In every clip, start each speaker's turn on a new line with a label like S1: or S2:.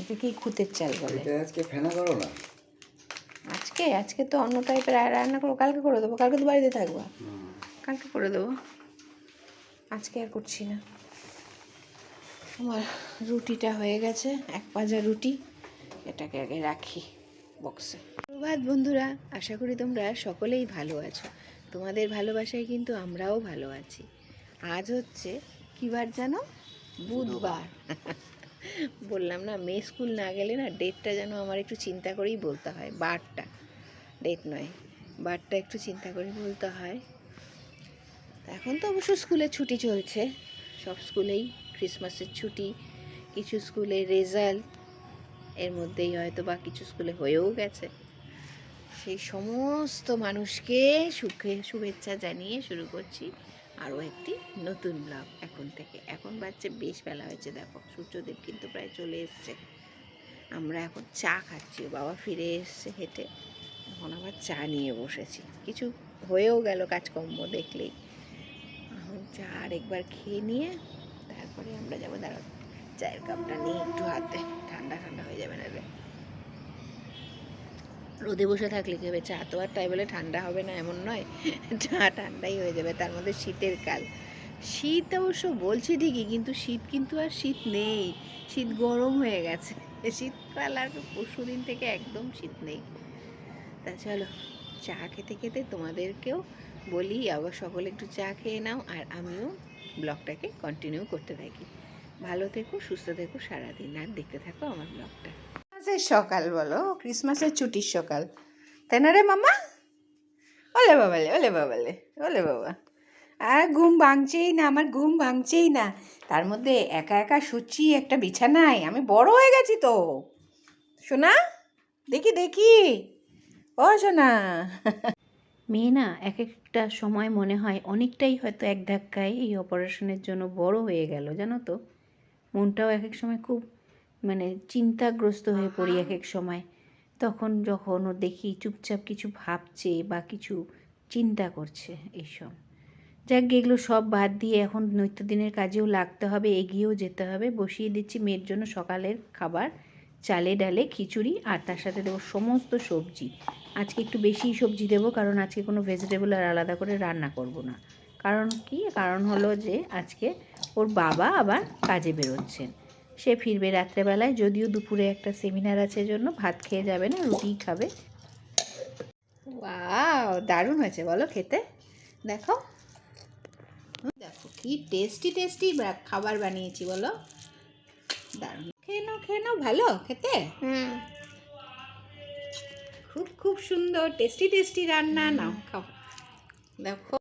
S1: এটাকেই খুতের চাল বলে?
S2: আজকে ফেনা করো না।
S1: আজকে? আজকে তো অন্য টাইপের রান্না করব। কালকে করে দেবো। কালকে তো বাড়িতে থাকব। কালকে করে দেবো। আজকে আর করছি না। আমার রুটিটা হয়ে গেছে। এক পাজা রুটি। এটাকে আগে রাখি বক্সে প্রভাত বন্ধুরা। আশা করি তোমরা সকলেই ভালো আছো। তোমাদের ভালোবাসায় কিন্তু আমরাও ভালো আছি। আজ হচ্ছে কী বার জানো? বুধবার। বললাম না, মেয়ে স্কুল না গেলে না ডেটটা যেন আমার একটু চিন্তা করেই বলতে হয় বারটা ডেট নয় বারটা একটু চিন্তা করে বলতে হয়। এখন তো অবশ্য স্কুলে ছুটি চলছে, সব স্কুলেই ক্রিসমাসের ছুটি, কিছু স্কুলে রেজাল্ট এর মধ্যেই হয়তো বা কিছু স্কুলে হয়েও গেছে। সেই সমস্ত মানুষকে সুখে, শুভেচ্ছা জানিয়ে শুরু করছি। আরও একটি নতুন ব্লগ এখন থেকে। এখন বাচ্চা বেশ বেলা হয়েছে, দেখো। সূর্যদেব কিন্তু প্রায় চলে এসছে। আমরা এখন চা খাচ্ছি বাবা ফিরে এসছে হেঁটে। এখন আবার চা নিয়ে বসেছি। কিছু হয়েও গেল কাজকর্ম দেখলেই। এখন চা আরেকবার খেয়ে নিয়ে তারপরে আমরা যাব, দাঁড়াও, চায়ের কাপটা নিয়ে একটু হাতে। ঠান্ডা ঠান্ডা হয়ে যাবে না রোদে বসে থাকলে কী হবে? চা তো আর তাই বলে ঠান্ডা হবে না, এমন নয়। চা ঠান্ডাই হয়ে যাবে, তার মধ্যে শীতের কাল। শীত অবশ্য বলছি ঠিকই, কিন্তু শীত কিন্তু আর শীত নেই। শীত গরম হয়ে গেছে। শীতকাল আর পরশু দিন থেকে একদম শীত নেই। তা চলো, চা খেতে খেতে তোমাদেরকেও বলি, আবার সকলে একটু চা খেয়ে নাও, আর আমিও ব্লগটাকে কন্টিনিউ করতে থাকি। ভালো থেকো, সুস্থ থেকো, সারাদিন আর দেখতে থাকো আমার ব্লগটা। ক্রিসমাসের সকাল বলো, ক্রিসমাসের ছুটির সকাল। তাই না রে মামা? ওলে বাবালে ওলে বাবালে, ওলে বাবা। আর ঘুম ভাঙছেই না, আমার ঘুম ভাঙছেই না। তার মধ্যে একা একা শুচ্ছি একটা বিছানায়, আমি বড় হয়ে গেছি তো। শোনা দেখি দেখি। ও শোনা মেয়ে না, এক একটা সময় মনে হয় অনেকটাই হয়তো এক ধাক্কায় এই অপারেশনের জন্য বড় হয়ে গেল, জানো তো? মনটাও এক এক সময় খুব মানে চিন্তাগ্রস্ত হয়ে পড়ি এক এক সময়। তখন যখন ও দেখি চুপচাপ কিছু ভাবছে বা কিছু চিন্তা করছে এইসব। যাক এগুলো সব বাদ দিয়ে এখন নিত্যদিনের কাজেও লাগতে হবে এগিয়েও যেতে হবে। বসিয়ে দিচ্ছি মেয়ের জন্য সকালের খাবার চালে ডালে খিচুড়ি আর তার সাথে দেবো সমস্ত সবজি। আজকে একটু বেশি সবজি দেবো কারণ আজকে কোনো ভেজিটেবল আর আলাদা করে রান্না করব না। কারণ কি? কারণ হলো যে আজকে ওর বাবা আবার কাজে বেরোচ্ছেন। সে ফিরবে রাত্রেবেলায় যদিও দুপুরে একটা সেমিনার আছে জন্য ভাত খেয়ে যাবে না রুটি খাবে। ওয়াও দারুণ হয়েছে বলো খেতে। দেখো। দেখো কি টেস্টি টেস্টি খাবার বানিয়েছি বলো। দারুণ। খেয়ে নাও খেয়ে নাও ভালো খেতে? খুব খুব সুন্দর টেস্টি টেস্টি রান্না নাও খাও। দেখো।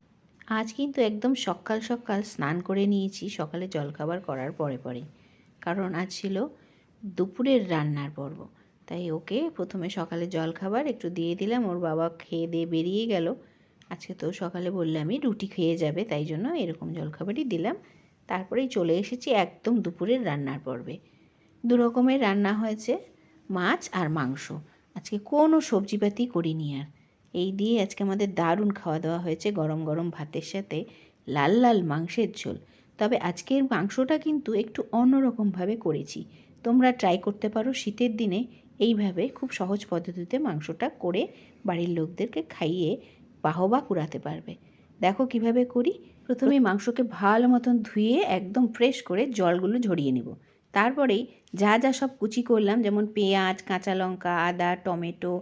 S1: আজ কিন্তু একদম সকাল সকাল স্নান করে নিয়েছি সকালে জলখাবার করার পরে পরে। কারণ আজ ছিল দুপুরের রান্নার পর্ব। তাই ওকে প্রথমে সকালে জলখাবার একটু দিয়ে দিলাম, ওর বাবা খেয়ে দিয়ে বেরিয়ে গেল। আজকে তো সকালে বললামই রুটি খেয়ে যাবে, তাই জন্য এরকম জলখাবারই দিলাম। তারপরেই চলে এসেছি একদম দুপুরের রান্নার পর্বে। দু রকমের রান্না হয়েছে, মাছ আর মাংস। আজকে কোনো সবজিপাতি করিনি আর। এই দিয়ে আজকে আমাদের দারুণ খাওয়া দাওয়া হয়েছে গরম গরম ভাতের সাথে লাল লাল মাংসের ঝোল। তবে আজকের মাংসটা কিন্তু একটু অন্যরকমভাবে করেছি। তোমরা ট্রাই করতে পারো শীতের দিনে এইভাবে খুব সহজ পদ্ধতিতে মাংসটা করে বাড়ির লোকদেরকে খাইয়ে বাহবা কুড়াতে পারবে। দেখো কীভাবে করি। প্রথমে মাংসকে ভালো মতন ধুয়ে একদম ফ্রেশ করে জলগুলো ঝরিয়ে নেব। তারপরেই যা যা সব কুচি করলাম যেমন পেঁয়াজ কাঁচা লঙ্কা আদা টমেটো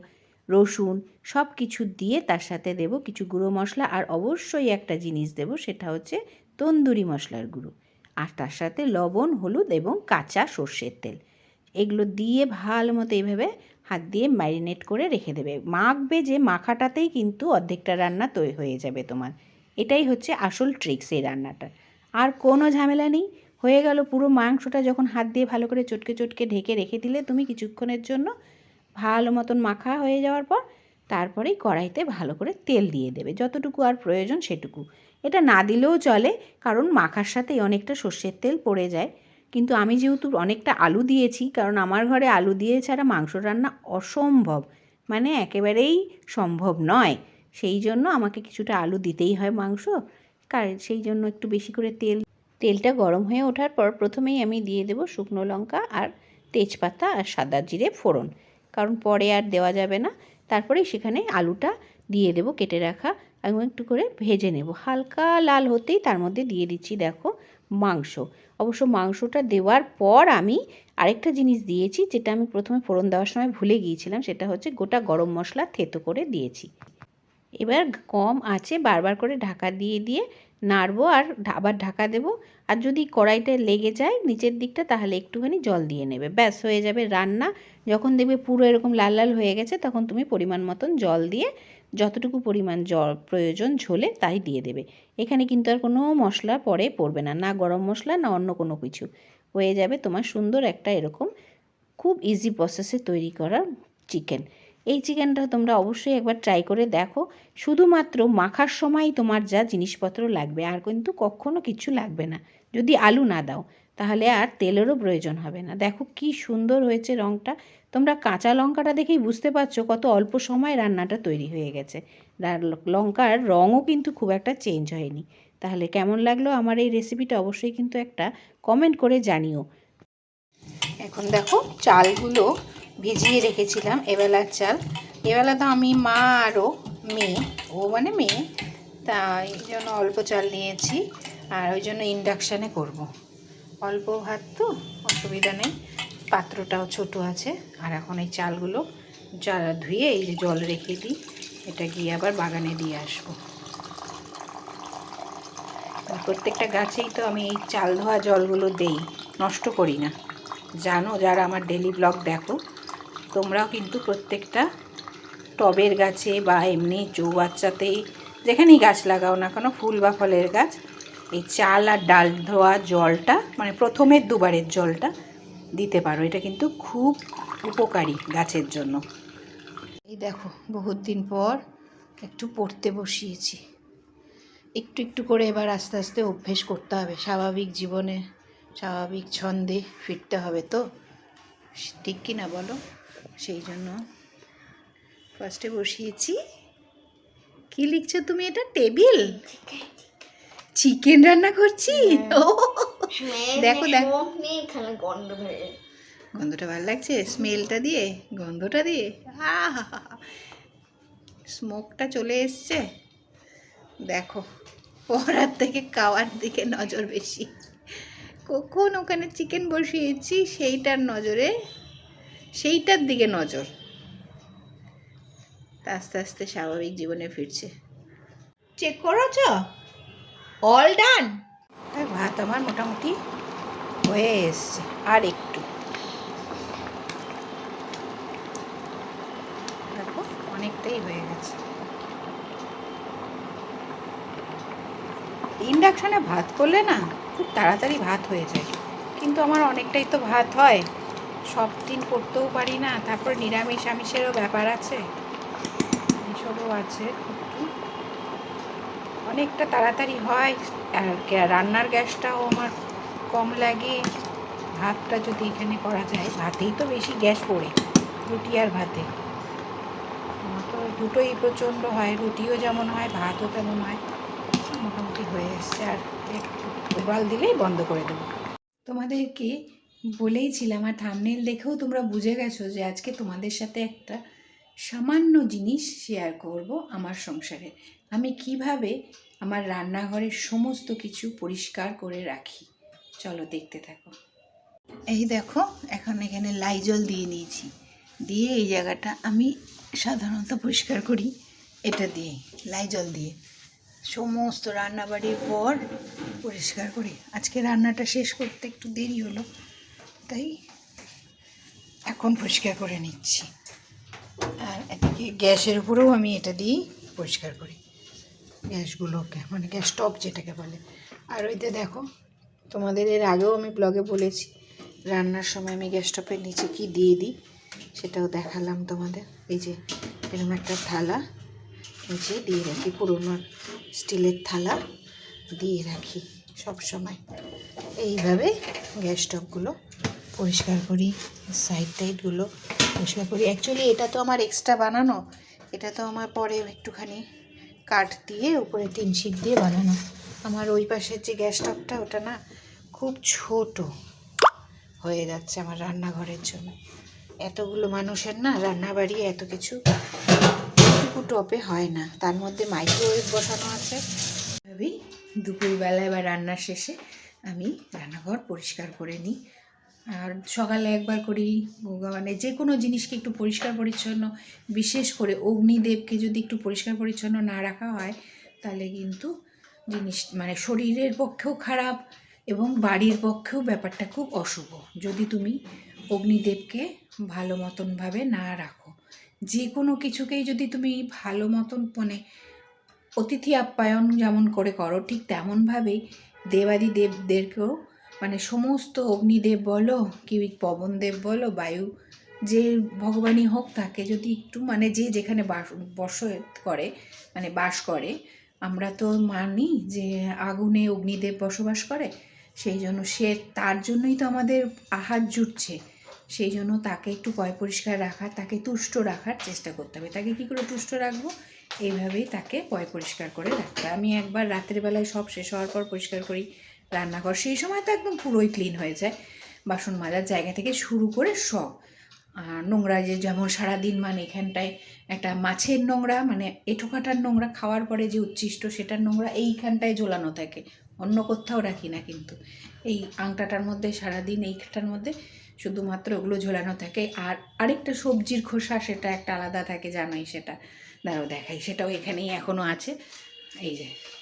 S1: রসুন সব কিছু দিয়ে তার সাথে দেব কিছু গুঁড়ো মশলা। আর অবশ্যই একটা জিনিস দেব সেটা হচ্ছে তন্দুরি মশলার গুঁড়ো। আর তার সাথে লবণ, হলুদ এবং কাঁচা সর্ষের তেল। এগুলো দিয়ে ভালো মতো এইভাবে হাত দিয়ে ম্যারিনেট করে রেখে দেবে। মাখবে যে মাখাটাতেই কিন্তু অর্ধেকটা রান্না তৈরি হয়ে যাবে তোমার। এটাই হচ্ছে আসল ট্রিক্স এই রান্নাটা আর কোনো ঝামেলা নেই। হয়ে গেল পুরো মাংসটা যখন হাত দিয়ে ভালো করে চটকে চটকে ঢেকে রেখে দিলে তুমি কিছুক্ষণের জন্য ভালো মতন মাখা হয়ে যাওয়ার পর তারপরেই কড়াইতে ভালো করে তেল দিয়ে দেবে। যতটুকু আর প্রয়োজন সেটুকু। এটা না দিলেও চলে, কারণ মাখার সাথেই অনেকটা সর্ষের তেল পড়ে যায়। কিন্তু আমি যেহেতু অনেকটা আলু দিয়েছি, কারণ আমার ঘরে আলু দিয়ে ছাড়া মাংস রান্না অসম্ভব। মানে একেবারেই সম্ভব নয়। সেই জন্য আমাকে কিছুটা আলু দিতেই হয় মাংস। কার, সেই জন্য একটু বেশি করে তেল, তেলটা গরম হয়ে ওঠার পর প্রথমেই আমি দিয়ে দেবো শুকনো লঙ্কা আর তেজপাতা আর সাদা জিরে ফোড়ন। কারণ পরে আর দেওয়া যাবে না। তারপরে সেখানে আলুটা দিয়ে দেবো কেটে রাখা এবং একটু করে ভেজে নেব। হালকা লাল হতেই তার মধ্যে দিয়ে দিচ্ছি, দেখো, মাংস। অবশ্য মাংসটা দেওয়ার পর আমি আরেকটা জিনিস দিয়েছি, যেটা আমি প্রথমে ফোড়ন দেওয়ার সময় ভুলে গিয়েছিলাম, সেটা হচ্ছে গোটা গরম মশলা থেতো করে দিয়েছি। এবার কম আছে, বারবার করে ঢাকা দিয়ে দিয়ে নাড়বো আর আবার ঢাকা দেবো। আর যদি কড়াইটা লেগে যায় নিচের দিকটা, তাহলে একটুখানি জল দিয়ে নেবে। ব্যাস, হয়ে যাবে রান্না। যখন দেখবে পুরো এরকম লাল লাল হয়ে গেছে, তখন তুমি পরিমাণ মতন জল দিয়ে যতটুকু পরিমাণ জল প্রয়োজন ঝোলে তাই দিয়ে দেবে। এখানে কিন্তু আর কোনো মশলা পরে পড়বে না না গরম মশলা, না অন্য কোনো কিছু। হয়ে যাবে তোমার সুন্দর একটা এরকম খুব ইজি প্রসেসে তৈরি করা চিকেন এই চিকেনটা তোমরা অবশ্যই একবার ট্রাই করে দেখো। শুধুমাত্র মাখার সময় তোমার যা জিনিসপত্র লাগবে, আর কিন্তু কখনো কিছু লাগবে না। যদি আলু না দাও তাহলে আর তেলেরও প্রয়োজন হবে না। দেখো কি সুন্দর হয়েছে রঙটা তোমরা কাঁচা লঙ্কাটা দেখেই বুঝতে পারছ কত অল্প সময় রান্নাটা তৈরি হয়ে গেছে। লঙ্কার রঙও কিন্তু খুব একটা চেঞ্জ হয়নি। তাহলে কেমন লাগল আমার এই রেসিপিটা অবশ্যই কিন্তু একটা কমেন্ট করে জানিও। এখন দেখো চালগুলো ভিজিয়ে রেখেছিলাম এবেলার চাল। এবেলা তো আমি মা আরও মেয়ে, ও মানে মেয়ে। তা এই জন্য অল্প চাল নিয়েছি। আর ওই জন্য ইন্ডাকশানে করব। অল্প ভাত তো, অসুবিধা নেই। পাত্রটাও ছোট আছে। আর এখন এই চালগুলো যা ধুয়ে এই যে জল রেখে দিই, এটা গিয়ে আবার বাগানে দিয়ে আসব। প্রত্যেকটা গাছেই তো আমি এই চাল ধোয়া জলগুলো দেই, নষ্ট করি না। জানো, যারা আমার ডেলি ব্লগ দেখো, তোমরাও কিন্তু প্রত্যেকটা টবের গাছে বা এমনি চৌবাচ্চাতে যেখানেই গাছ লাগাও না কেন, ফুল বা ফলের গাছ এই চাল আর ডাল ধোয়া জলটা মানে প্রথমের দুবারের জলটা দিতে পারো। এটা কিন্তু খুব উপকারী গাছের জন্য। এই দেখো বহুত দিন পর একটু পড়তে বসিয়েছি। একটু একটু করে এবার আস্তে আস্তে অভ্যেস করতে হবে। স্বাভাবিক জীবনে স্বাভাবিক ছন্দে ফিরতে হবে তো? ঠিক কি না বলো? সেই জন্য ফার্স্টে বসিয়েছি। কি লিখছো তুমি এটা? টেবিল? চিকেন রান্না করছি? ও। দেখো দেখো। গন্ধটা ভালো লাগছে? স্মেলটা দিয়ে? গন্ধটা দিয়ে? স্মোকটা চলে এসছে। দেখো পড়ার থেকে খাওয়ার দিকে নজর বেশি। কখন ওখানে চিকেন বসিয়েছি সেইটার নজরে সেইটার দিকে নজর। আস্তে আস্তে স্বাভাবিক জীবনে ফিরছে। চেক করেছ? অল ডান ভাত আমার মোটামুটি হয়ে এসছে। আর একটু। দেখো, অনেকটাই হয়ে গেছে। ইন্ডাকশানে ভাত করলে না, খুব তাড়াতাড়ি ভাত হয়ে যায়। কিন্তু আমার অনেকটাই তো ভাত হয়। সব দিন করতেও পারি না। তারপর নিরামিষ আমিষেরও ব্যাপার আছে। এসবও আছে। অনেকটা তাড়াতাড়ি হয়, আর রান্নার গ্যাসটাও আমার কম লাগে। ভাতটা যদি এখানে করা যায়, ভাতেই তো বেশি গ্যাস পড়ে, রুটি আর ভাতে। তো দুটোই প্রচণ্ড হয়, রুটিও যেমন হয়, ভাতও তেমন হয়, মোটামুটি হয়ে এসছে, আর একটু উবাল দিলেই বন্ধ করে দেবো। তোমাদেরকে বলেইছিলাম আর থামনেল দেখেও তোমরা বুঝে গেছো যে আজকে তোমাদের সাথে একটা সামান্য জিনিস শেয়ার করব আমার সংসারে। আমি কীভাবে আমার রান্নাঘরের সমস্ত কিছু পরিষ্কার করে রাখি। চলো দেখতে থাকো। এই দেখো, এখন এখানে লাইজল দিয়ে নিয়েছি। দিয়ে এই জায়গাটা আমি সাধারণত পরিষ্কার করি, এটা দিয়ে লাইজল দিয়ে। সমস্ত রান্নাবাড়ির পর পরিষ্কার করি। আজকে রান্নাটা শেষ করতে একটু দেরি হলো, তাই এখন পরিষ্কার করে নিচ্ছি। আর এদিকে গ্যাসের উপরেও আমি এটা দিয়েই পরিষ্কার করি। গ্যাসগুলোকে মানে গ্যাস স্টপ যেটাকে বলে। আর ওইতে দেখো, তোমাদের এর আগেও আমি ব্লগে বলেছি, রান্নার সময় আমি গ্যাস স্টপের নিচে কি দিয়ে দিই, সেটাও দেখালাম তোমাদের। এই যে, এরকম একটা থালা, নিচে দিয়ে রাখি, পুরোনো স্টিলের থালা দিয়ে রাখি সব সময়। এইভাবে গ্যাস স্টোভগুলো পরিষ্কার করি সাইড টাইডগুলো পরিষ্কার করি। অ্যাকচুয়ালি এটা তো আমার এক্সট্রা বানানো, এটা তো আমার পরে একটুখানি কাঠ দিয়ে, উপরে টিন শিট দিয়ে বানানো। আমার ওই পাশের যে গ্যাস স্টোভটা, ওটা না খুব ছোট হয়ে যাচ্ছে আমার রান্নাঘরের জন্য। এতগুলো মানুষের না রান্না রান্নাবাড়ি এত কিছু এটুকু টপে হয় না। তার মধ্যে মাইক্রোওয়েভ বসানো আছে। ভাবি দুপুরবেলায় বা রান্নার শেষে আমি রান্নাঘর পরিষ্কার করে নিই। আর সকালে একবার করি মানে যে কোনো জিনিসকে একটু পরিষ্কার পরিচ্ছন্ন, বিশেষ করে অগ্নিদেবকে যদি একটু পরিষ্কার পরিচ্ছন্ন না রাখা হয়, তাহলে কিন্তু জিনিস মানে শরীরের পক্ষেও খারাপ এবং বাড়ির পক্ষেও ব্যাপারটা খুব অশুভ। যদি তুমি অগ্নিদেবকে ভালো মতনভাবে না রাখো, যে কোনো কিছুকেই যদি তুমি ভালো মতন মানে অতিথি আপ্যায়ন যেমন করে করো, ঠিক তেমনভাবেই দেবাদি দেবদেরকেও মানে সমস্ত অগ্নিদেব বলো কি পবনদেব বলো, বায়ু, যে ভগবানই হোক তাকে যদি একটু মানে যে যেখানে বাস বস করে মানে বাস করে, আমরা তো মানি যে আগুনে অগ্নিদেব বসবাস করে, সেই জন্য সে তার জন্যই তো আমাদের আহার জুটছে। সেই জন্য তাকে একটু পয় পরিষ্কার রাখার, তাকে তুষ্ট রাখার চেষ্টা করতে হবে। তাকে কী করে তুষ্ট রাখব? এইভাবেই তাকে পয় পরিষ্কার করে রাখতে আমি একবার রাতের বেলায় সব শেষ হওয়ার পর পরিষ্কার করি। রান্নাঘর, সেই সময় তো একদম পুরোই ক্লিন হয়ে যায়। বাসন মাজার জায়গা থেকে শুরু করে সব। আর নোংরা যে যেমন সারাদিন মানে এখানটায় একটা মাছের নোংরা মানে এঁঠো কাটার নোংরা, খাওয়ার পরে যে উচ্ছিষ্ট সেটার নোংরা এইখানটায় ঝোলানো থাকে। অন্য কোথাও রাখি না কিন্তু। এই আংটাটার মধ্যে, সারাদিন এইটার মধ্যে শুধুমাত্র ওগুলো ঝোলানো থাকে। আর আরেকটা সবজির খোসা, সেটা একটা আলাদা থাকে, জানোই সেটা। দাঁড়াও দেখাই, সেটাও এখানেই এখনও আছে। এই যে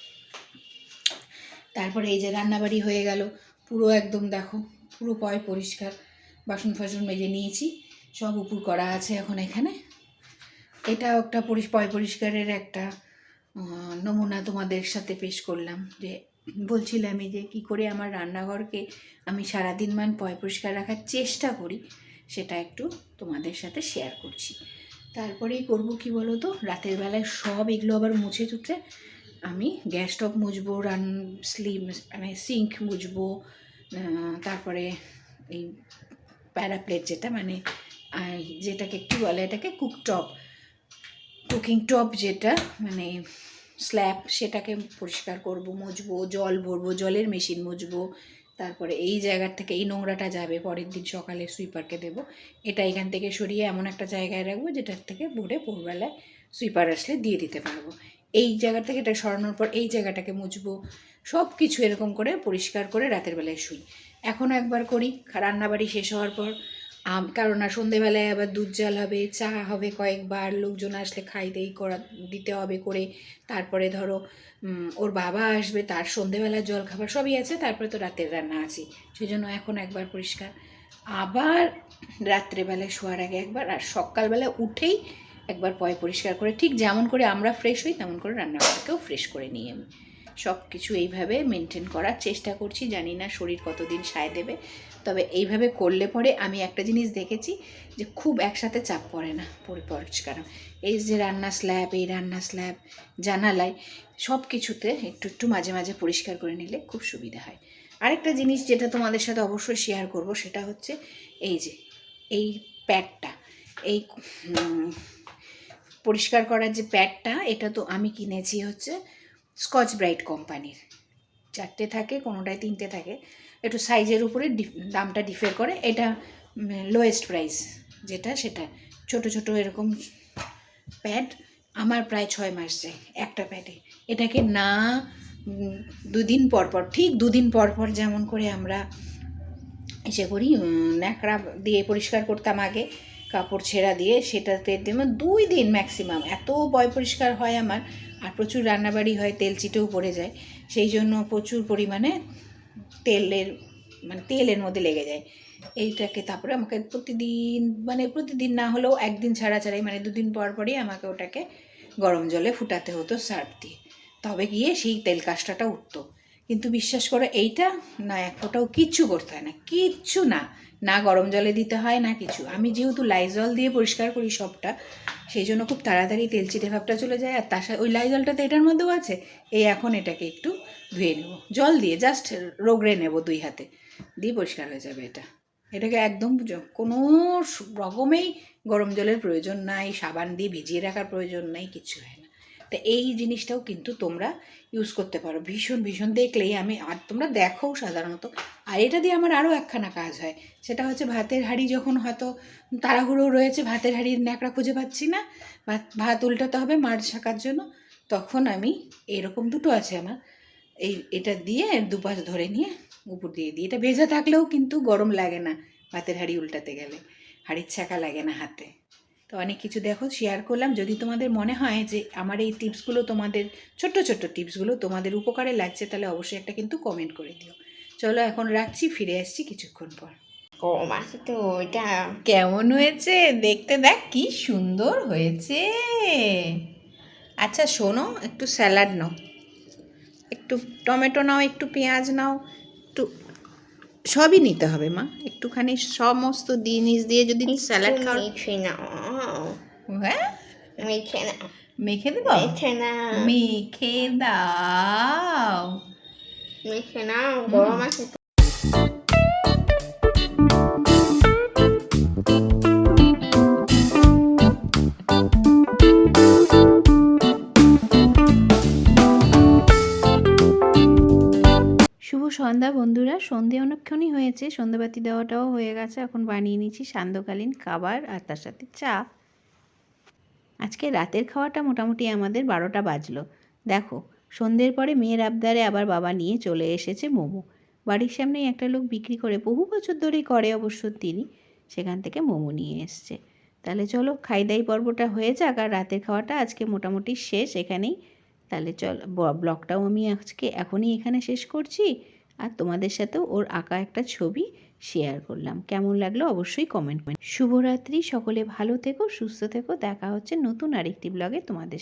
S1: তারপরে এই যে রান্নাবাড়ি হয়ে গেল, পুরো একদম দেখো, পুরো পয় পরিষ্কার। বাসন ফাসন মেজে নিয়েছি, সব উপর করা আছে এখন এখানে। এটাও একটা পয় পরিষ্কারের একটা নমুনা তোমাদের সাথে পেশ করলাম যে বলছিলামই যে কি করে আমার রান্নাঘরকে আমি সারাদিন মান পয় পরিষ্কার রাখার চেষ্টা করি, সেটা একটু তোমাদের সাথে শেয়ার করছি। তারপরেই করব কি বলো তো রাতের বেলায় সব এগুলো আবার মুছে টুছে আমি গ্যাস স্টোভ মুছবো, রান স্লিম মানে সিঙ্ক মুছবো তারপরে এই প্যারাপ্লেট যেটা মানে যেটাকে কী বলে, এটাকে কুক টপ। কুকিং টপ যেটা মানে স্ল্যাব সেটাকে পরিষ্কার করব, মুছবো, জল ভরবো, জলের মেশিন মুছবো। তারপরে এই জায়গার থেকে, এই নোংরাটা যাবে, পরের দিন সকালে সুইপারকে দেবো। এটা এখান থেকে সরিয়ে এমন একটা জায়গায় রাখব, যেটার থেকে ভোরে ভোরবেলায় সুইপার আসলে দিয়ে দিতে পারব। এই জায়গা থেকে এটা সরানোর পর এই জায়গাটাকে মুছবো। সব কিছু এরকম করে পরিষ্কার করে রাতের বেলায় শুই। এখনও একবার করি, রান্নাবাড়ি শেষ হওয়ার পর। কারণ না সন্ধেবেলায় আবার দুধ জল হবে, চা হবে কয়েকবার, লোকজন আসলে খাই দেই, করা, দিতে হবে করে। তারপরে ধরো ওর বাবা আসবে, তার সন্ধেবেলার জল খাবার সবই আছে, তারপরে তো রাতের রান্না আছে। সেই জন্য এখন একবার পরিষ্কার। আবার রাত্রেবেলায় শোয়ার আগে একবার, আর সকালবেলা উঠেই একবার পয় পরিষ্কার করে, ঠিক যেমন করে আমরা ফ্রেশ হই, তেমন করে রান্নাঘরকেও ফ্রেশ করে নিই আমি। সব কিছু এইভাবে মেনটেন করার চেষ্টা করছি, জানি না শরীর কতদিন সায় দেবে, তবে এইভাবে করলে পরে আমি একটা জিনিস দেখেছি যে খুব একসাথে চাপ পড়ে না পরি- পরিষ্কার। এই যে রান্না স্ল্যাব এই রান্না স্ল্যাব জানালায় সব কিছুতে একটু একটু মাঝে মাঝে পরিষ্কার করে নিলে খুব সুবিধা হয়। আরেকটা জিনিস যেটা তোমাদের সাথে অবশ্যই শেয়ার করব, সেটা হচ্ছে এই যে, এই প্যাডটা এই পরিষ্কার করার যে প্যাডটা, এটা তো আমি কিনেছি হচ্ছে স্কচ ব্রাইট কোম্পানির। চারটে থাকে, কোনোটায় তিনটে থাকে। একটু সাইজের উপরে দামটা ডিফার করে। এটা লোয়েস্ট প্রাইস যেটা, সেটা। ছোট ছোট এরকম প্যাড আমার প্রায় ছয় মাস যায় একটা প্যাডে এটাকে না দুদিন পর পর, ঠিক দুদিন পর পর যেমন করে আমরা এসে করি ন্যাকড়া দিয়ে পরিষ্কার করতাম আগে। কাপড় ছেঁড়া দিয়ে সেটাতে দুই দিন ম্যাক্সিমাম এত বয় পরিষ্কার হয় আমার, আর প্রচুর রান্নাবাড়ি হয়, তেল চিটেও পড়ে যায়। সেই জন্য প্রচুর পরিমাণে তেলের মানে তেলের মধ্যে লেগে যায়। এইটাকে তারপরে আমাকে প্রতিদিন মানে প্রতিদিন না হলেও একদিন ছাড়া ছাড়াই মানে দুদিন পর পরই আমাকে ওটাকে গরম জলে ফুটাতে হতো সার্ফ দিয়ে। তবে গিয়ে সেই তেল কাজটাটা উঠতো। কিন্তু বিশ্বাস করো, এইটা না, এক ফোঁটাও কিচ্ছু করতে হয় না। কিচ্ছু না। না গরম জলে দিতে হয়, না কিছু। আমি যেহেতু লাইজল দিয়ে পরিষ্কার করি সবটা, সেই জন্য খুব তাড়াতাড়ি তেল চিটে ভাবটা চলে যায়। আর তার সাথে ওই লাইজলটা তো এটার মধ্যেও আছে, এই এখন এটাকে একটু ধুয়ে নেব। জল দিয়ে জাস্ট রোগড়ে নেব দুই হাতে, দিয়ে পরিষ্কার হয়ে যাবে এটা। এটাকে একদম কোনো রকমেই গরম জলের প্রয়োজন নাই, সাবান দিয়ে ভিজিয়ে রাখার প্রয়োজন নাই কিছু হয় না। তো এই জিনিসটাও কিন্তু তোমরা ইউজ করতে পারো। ভীষণ ভীষণ দেখলেই আমি আর তোমরা দেখো সাধারণত। আর এটা দিয়ে আমার আরও একখানা কাজ হয়। সেটা হচ্ছে ভাতের হাঁড়ি যখন হয়তো তাড়াহুড়ো রয়েছে, ভাতের হাঁড়ির ন্যাকড়া খুঁজে পাচ্ছি না, ভাত ভাত উল্টাতে হবে মার শাকার জন্য, তখন আমি এরকম দুটো আছে আমার। এই, এটা দিয়ে দুপাশ ধরে নিয়ে উপর দিয়ে দিই। এটা ভেজা থাকলেও কিন্তু গরম লাগে না ভাতের হাঁড়ি উল্টাতে গেলে। হাঁড়ির ছাকা লাগে না হাতে। তো অনেক কিছু দেখো শেয়ার করলাম। যদি তোমাদের মনে হয় যে আমার এই টিপসগুলো তোমাদের ছোট্ট ছোট্ট টিপসগুলো তোমাদের উপকারে লাগছে তাহলে অবশ্যই একটা কিন্তু কমেন্ট করে দিও। চলো এখন রাখছি ফিরে আসছি কিছুক্ষণ পর।
S2: কম আছে তো ওইটা
S1: কেমন হয়েছে? দেখতে দেখ কি সুন্দর হয়েছে। আচ্ছা শোনো একটু স্যালাড নাও। একটু টমেটো নাও একটু পেঁয়াজ নাও একটু সবই নিতে হবে মা। একটুখানি সমস্ত জিনিস দিয়ে যদি স্যালাড খাও
S2: মেখে নাও।
S1: হ্যাঁ?
S2: মেখে নাও।
S1: মেখে দেব?
S2: মেখে নাও।
S1: মেখে দাও।
S2: মেখে নাও গরম আছে
S1: সন্ধ্যা বন্ধুরা, সন্ধে অনেকক্ষণই হয়েছে। সন্ধ্যাবাতি দেওয়াটাও হয়ে গেছে। এখন বানিয়ে নিচ্ছি সান্ধ্যকালীন খাবার আর তার সাথে চা। আজকে রাতের খাওয়াটা মোটামুটি আমাদের বারোটা বাজলো। দেখো, সন্ধ্যের পরে মেয়ের আবদারে আবার বাবা নিয়ে চলে এসেছে মোমো। বাড়ির সামনেই একটা লোক বিক্রি করে বহু বছর ধরেই করে অবশ্য তিনি। সেখান থেকে মোমো নিয়ে এসছে। তাহলে চলো খাই দাই পর্বটা হয়ে যাক আর রাতের খাওয়াটা আজকে মোটামুটি শেষ এখানেই। তাহলে চল ব্লগটাও আমি আজকে এখনই এখানে শেষ করছি। আর তোমাদের সাথেও ওর আঁকা একটা ছবি শেয়ার করলাম। কেমন লাগল অবশ্যই কমেন্ট করে। শুভরাত্রি, সকলে ভালো থেকো, সুস্থ থেকো। দেখা হচ্ছে নতুন আরেকটি ব্লগে তোমাদের